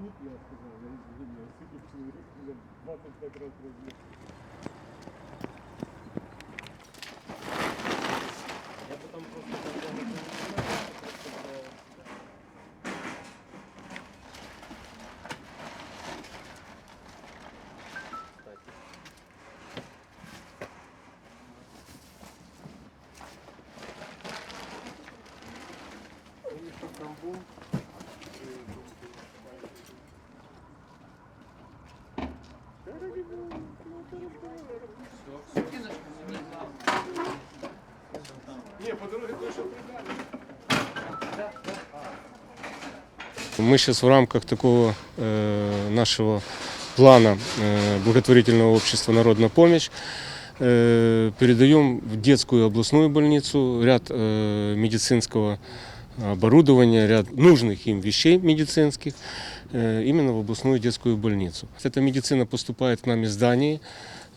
тут, я сказав, я извиняюсь, скільки чоловік, я 25 разів розбив. Мы сейчас в рамках такого э, нашего плана э, благотворительного общества «Народная помощь» э, передаем в детскую областную больницу ряд э, медицинского оборудования, ряд нужных им вещей медицинских э, именно в областную детскую больницу. Эта медицина поступает к нам из Дании.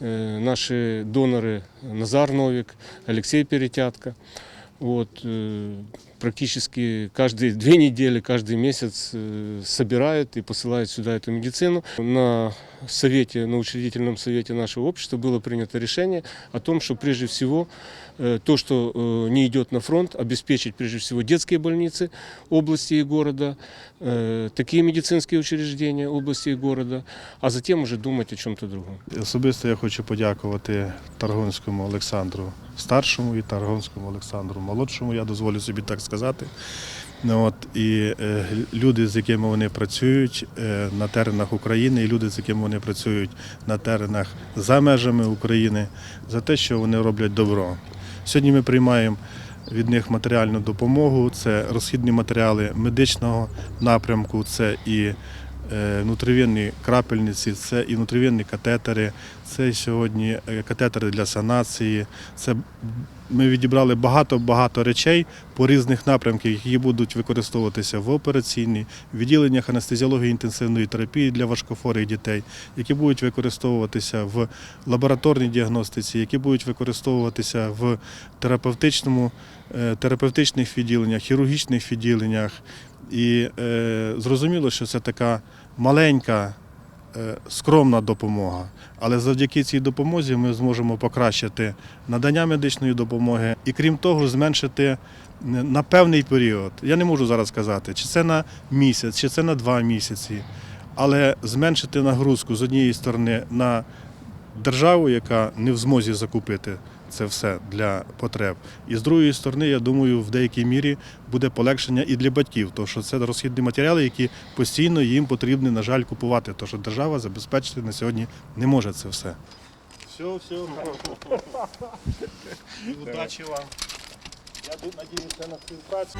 Э, Наши доноры Назар Новик, Алексей Перетятко. Вот, э, практически каждые две недели, каждый месяц э, собирают и посылают сюда эту медицину. На совете, на учредительном совете нашего общества было принято решение о том, что прежде всего э, то, что э, не идет на фронт, обеспечить прежде всего детские больницы области и города, э, такие медицинские учреждения области и города, а затем уже думать о чем-то другом. Особисто я хочу подякувати Таргонському Олександру старшому і Таргонському Олександру молодшому, я дозволю собі так сказати. Ну, От, і е, люди, з якими вони працюють е, на теренах України, і люди, з якими вони працюють на теренах за межами України, за те, що вони роблять добро. Сьогодні ми приймаємо від них матеріальну допомогу, це розхідні матеріали медичного напрямку, це і е, внутрівенні крапельниці, це і внутрівенні катетери, це сьогодні е, катетери для санації. Це ми відібрали багато-багато речей по різних напрямках, які будуть використовуватися в операційній, відділеннях анестезіології інтенсивної терапії для важкохворих дітей, які будуть використовуватися в лабораторній діагностиці, які будуть використовуватися в терапевтичному, е, терапевтичних відділеннях, хірургічних відділеннях. І е, зрозуміло, що це така маленька, скромна допомога. Але завдяки цій допомозі ми зможемо покращити надання медичної допомоги і, крім того, зменшити на певний період. Я не можу зараз сказати, чи це на місяць, чи це на два місяці, але зменшити нагрузку з однієї сторони на державу, яка не в змозі закупити це все для потреб. І з другої сторони, я думаю, в деякій мірі буде полегшення і для батьків, тому що це розхідні матеріали, які постійно їм потрібно, на жаль, купувати, тому що держава забезпечити на сьогодні не може це все. Все, все, удачі вам. Я надіюся на співпрацю.